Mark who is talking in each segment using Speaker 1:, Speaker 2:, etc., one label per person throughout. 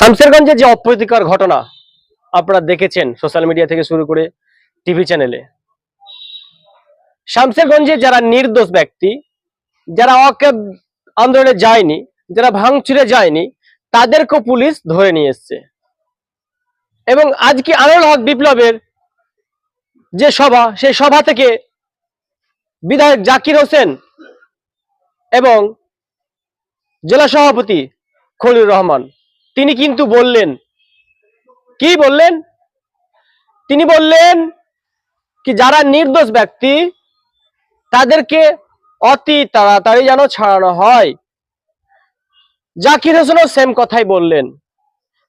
Speaker 1: শামসেরগঞ্জে যে অপ্রীতিকর ঘটনা আপনারা দেখেছেন সোশ্যাল মিডিয়া থেকে শুরু করে টিভি চ্যানেলে, শামসেরগঞ্জে যারা নির্দোষ ব্যক্তি, যারা অকেব আন্দোলনে যায়নি, যারা ভাঙচুরে যায়নি তাদেরকেও পুলিশ ধরে নিয়ে এসছে। এবং আজকে আনোয়ার হক বিপ্লবের যে সভা, সেই সভা থেকে বিধায়ক জাকির হোসেন এবং জেলা সভাপতি খলিল রহমান তিনি কিন্তু বললেন। কি বললেন? তিনি বললেন কি যারা নির্দোষ ব্যক্তি, তাদেরকে অতি তাড়াতাড়ি যেন ছাড়ানো হয়। জাকির হোসেনও সেম কথাই বললেন,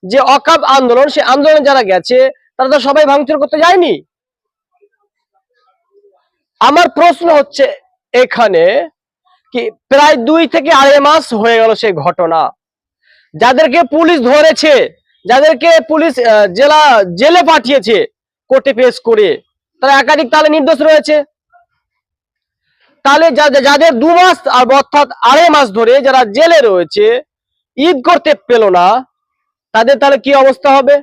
Speaker 1: যে অকাব আন্দোলন, সে আন্দোলনে যারা গেছে, তারা তো সবাই ভাঙচুর করতে যায়নি। আমার প্রশ্ন হচ্ছে এখানে কি প্রায় দুই থেকে আড়াই মাস হয়ে গেল সেই ঘটনা। যাদেরকে পুলিশ ধরেছে, যাদেরকে পুলিশ জেলা, জেলে পাঠিয়েছে কোর্টে পেশ করে, তারা একাধিক তাহলে নির্দোষ রয়েছে। তাহলে যাদের দু মাস অর্থাৎ আড়াই মাস ধরে যারা জেলে রয়েছে, ঈদ করতে পেল না, তাদের তাহলে কি অবস্থা হবে?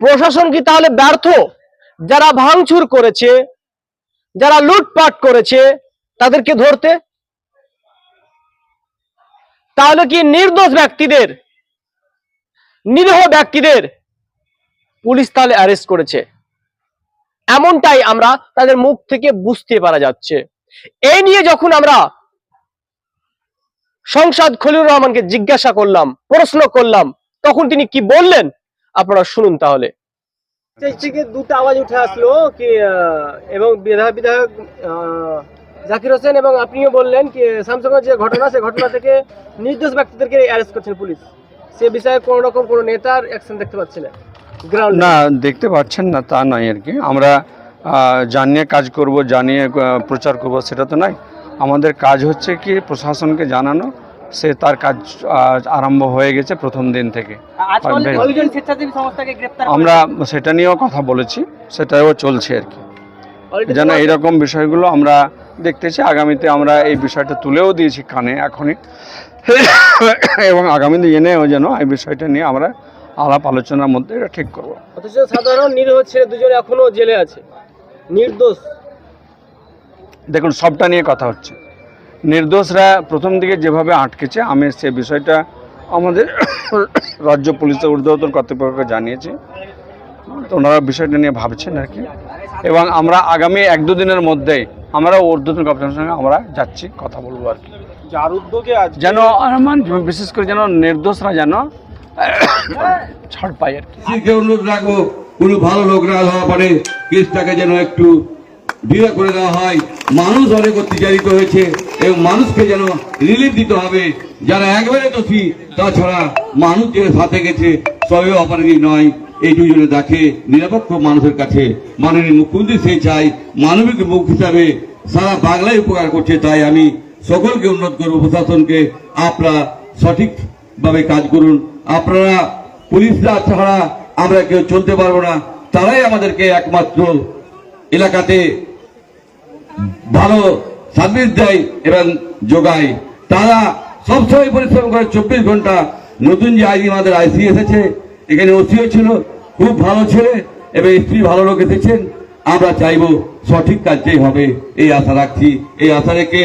Speaker 1: প্রশাসন কি তাহলে ব্যর্থ? যারা ভাঙচুর করেছে, যারা লুটপাট করেছে, তাদেরকে ধরতে? তাহলে কি নির্দোষ ব্যক্তিদের, নিরীহ ব্যক্তিদের পুলিশ তাহলে অ্যারেস্ট করেছে? এমনটাই আমরা তাদের মুখ থেকে বুঝতে পারা যাচ্ছে। এই নিয়ে যখন আমরা সংসদ খলিউর রহমানকে জিজ্ঞাসা করলাম, প্রশ্ন করলাম, তখন তিনি কি বললেন? আপনারা শুনুন তাহলে। থেকে দুটো আওয়াজ উঠে আসলো কি এবং বিধায়ক বিধায়ক জাকির হোসেন এবং আপনিও বললেন কি স্যামসাং যে ঘটনা সে ঘটনা থেকে নির্দোষ ব্যক্তিদেরকে অ্যারেস্ট করছেন পুলিশ। সে বিষয়ে কোনো রকম কোনো নেতার অ্যাকশন দেখতে পাচ্ছি না গ্রাউন্ড
Speaker 2: না দেখতে পাচ্ছেন না তা নয় আর কি। আমরা জানিয়ে কাজ করব জানিয়ে প্রচার করব সেটা তো নয়। আমাদের কাজ হচ্ছে কি প্রশাসনকে জানানো। সে তার কাজ আরম্ভ হয়ে গেছে প্রথম দিন থেকে। আমরা সেটা নিয়েও কথা বলেছি সেটাও চলছে আর কি। যেন এইরকম বিষয়গুলো আমরা দেখতেছি। আগামীতে আমরা এই বিষয়টা তুলেও দিয়েছি কানে এখনই। এবং আগামী দিনেও যেন এই বিষয়টা নিয়ে আমরা আলাপ আলোচনার মধ্যে এটা ঠিক করব।
Speaker 1: অথচ সাধারণ নিরীহ ছেলে দুজনে এখনও জেলে আছে। নির্দোষ।
Speaker 2: দেখুন সবটা নিয়ে কথা হচ্ছে। নির্দোষরা প্রথম দিকে যেভাবে আটকেছে আমি সে বিষয়টা আমাদের রাজ্য পুলিশের ঊর্ধ্বতন কর্তৃপক্ষকে জানিয়েছি। তো ওনারা বিষয়টা নিয়ে ভাবছেন আর কি। এবং আমরা আগামী এক দু দিনের মধ্যেই আমরা ঊর্ধ্বতন কর্তৃপক্ষের সঙ্গে আমরা যাচ্ছি কথা বলব আর কি।
Speaker 1: যার উদ্যোগে
Speaker 2: যেন আমার বিশেষ করে যেন নির্দোষরা যেন ছাড় পায় আর কি।
Speaker 3: অনুরোধ রাখব কোনো ভালো লোক না হওয়া পারে কেসটাকে যেন একটু ঢিলা করে দেওয়া হয়। মানুষ অনেক অত্যাচারিত হয়েছে এবং মানুষকে যেন রিলিফ দিতে হবে। যারা একবারে দোষী তাছাড়া মানুষ যে সাথে গেছে সবই অপরাধী নয়। এই দুজনে দেখে নিরপেক্ষ মানুষের কাছে মাননীয় মুখ্যমন্ত্রী সে চাই মানবিক মুখ হিসাবে সারা বাংলায় উপকার করছে, তাই আমি সকলকে উন্নত করব, প্রশাসনকে আপনারা সঠিকভাবে কাজ করুন। আপনারা পুলিশরা ছাড়া আমরা কেউ চলতে পারব না। তারাই আমাদেরকে একমাত্র এলাকাতে ভালো সার্ভিস দেয় এবং যোগায়। তারা সবসময় পরিশ্রম করে চব্বিশ ঘণ্টা। নতুন যে আইডি আমাদের আইসি এসেছে এখানে ওসিও ছিল, খুব ভালো ছেলে এবং স্ত্রী ভালো লোক এসেছেন। আমরা চাইব সঠিক কাজটাই হবে, এই আশা রাখছি, এই আশা রেখে